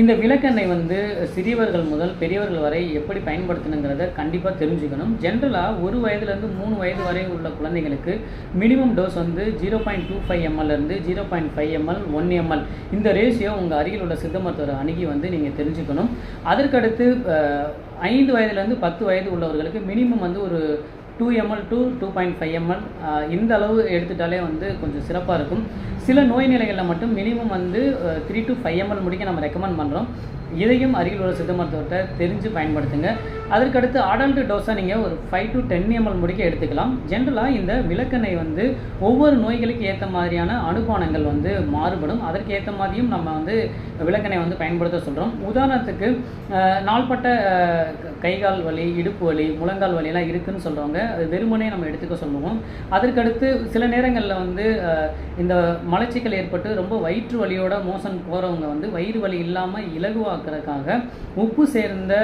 இந்த விளக்கெண்ணெய் வந்து சிறியவர்கள் முதல் பெரியவர்கள் வரை எப்படி பயன்படுத்தணுங்கிறத கண்டிப்பாக தெரிஞ்சுக்கணும். ஜென்ரலாக ஒரு வயதுலேருந்து மூணு வயது வரை உள்ள குழந்தைங்களுக்கு மினிமம் டோஸ் வந்து zero point two five எம்எல்லேருந்து zero point five ml one ml இந்த ரேஷியோ உங்கள் அருகில் உள்ள சித்த மருத்துவரை அணுகி வந்து நீங்கள் தெரிஞ்சுக்கணும். அதற்கடுத்து ஐந்து வயதுலேருந்து பத்து வயது உள்ளவர்களுக்கு மினிமம் வந்து ஒரு two ml two two point five ml இந்த அளவு எடுத்துட்டாலே வந்து கொஞ்சம் சிறப்பாக இருக்கும். சில நோய் நிலைகளில் மட்டும் மினிமம் வந்து த்ரீ டு ஃபைவ் எம்எல் முடிக்க நம்ம ரெக்கமெண்ட் பண்ணுறோம் இதையும் அருகில் உள்ள சித்த மருத்துவத்தை தெரிஞ்சு பயன்படுத்துங்க. அதற்கடுத்து அடல்ட் டோஸாக நீங்கள் ஒரு ஃபைவ் டு டென் எம்எல் முடிக்க எடுத்துக்கலாம். ஜென்ரலாக இந்த விளக்கெண்ணெய் வந்து ஒவ்வொரு நோய்களுக்கு ஏற்ற மாதிரியான அனுபானங்கள் வந்து மாறுபடும். அதற்கு ஏற்ற மாதிரியும் நம்ம வந்து விளக்கெண்ணெய் வந்து பயன்படுத்த சொல்கிறோம் உதாரணத்துக்கு நாள்பட்ட கைகால் கை கால் வலி இடுப்பு வலி முழங்கால் வலியெல்லாம் இருக்குதுன்னு சொல்கிறவங்க அது வெறுமனே நம்ம எடுத்துக்க சொல்லுவோம். அதற்கடுத்து சில நேரங்களில் வந்து இந்த மலச்சிக்கல் ஏற்பட்டு ரொம்ப வயிற்று வலியோட மோசன் போகிறவங்க வந்து வயிறு வலி இல்லாமல் இலகுவாக்குறதுக்காக உப்பு சேர்ந்த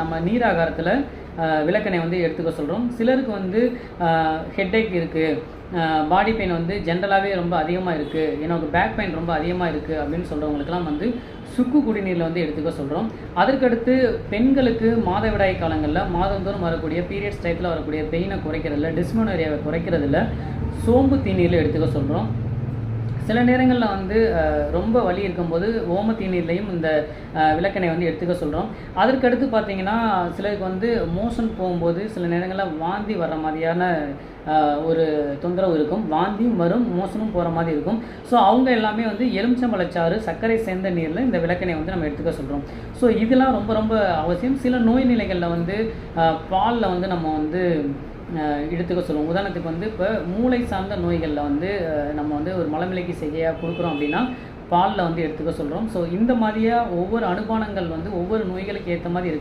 நம்ம நம்ம நீராகாரத்தில் விளக்கெண்ணெய் வந்து எடுத்துக்க சொல்கிறோம் சிலருக்கு வந்து ஹெட்டேக் இருக்குது பாடி பெயின் வந்து ஜென்ரலாகவே ரொம்ப அதிகமாக இருக்குது எனக்கு பேக் பெயின் ரொம்ப அதிகமாக இருக்குது அப்படின்னு சொல்கிறவங்களுக்குலாம் வந்து சுக்கு குடிநீரில் வந்து எடுத்துக்க சொல்கிறோம் அதற்கடுத்து பெண்களுக்கு மாதவிடாய் காலங்களில் மாதந்தோறும் வரக்கூடிய பீரியட்ஸ் டைத்தில் வரக்கூடிய பெயினை குறைக்கிறதில்ல டிஸ்மனோரியாவை குறைக்கிறதில்ல சோம்பு தீநீரில் எடுத்துக்க சொல்கிறோம் சில நேரங்களில் வந்து ரொம்ப வலி இருக்கும்போது ஓம தீநீர்லையும் இந்த விளக்கெண்ணெய் வந்து எடுத்துக்க சொல்கிறோம் அதற்கடுத்து பார்த்தீங்கன்னா சிலருக்கு வந்து மோஷன் போகும்போது சில நேரங்களில் வாந்தி வர்ற மாதிரியான ஒரு தொந்தரவு இருக்கும். வாந்தியும் வரும் மோஷனும் போகிற மாதிரி இருக்கும். ஸோ அவங்க எல்லாமே வந்து எலுமிச்சம்பழச்சாறு சர்க்கரை சேர்ந்த நீரில் இந்த விளக்கெண்ணெய் வந்து நம்ம எடுத்துக்க சொல்கிறோம் ஸோ இதெல்லாம் ரொம்ப ரொம்ப அவசியம். சில நோய் நிலைகளில் வந்து பாலில் வந்து நம்ம வந்து எடுத்துக்க சொல்லுவோம். உதாரணத்துக்கு வந்து இப்போ மூளை சார்ந்த நோய்களில் வந்து நம்ம வந்து ஒரு மலமிலைக்கு செய்கையாக கொடுக்குறோம் அப்படின்னா பாலில் வந்து எடுத்துக்க சொல்கிறோம் ஸோ இந்த மாதிரியாக ஒவ்வொரு அனுபானங்கள் வந்து ஒவ்வொரு நோய்களுக்கு ஏற்ற மாதிரி இருக்குது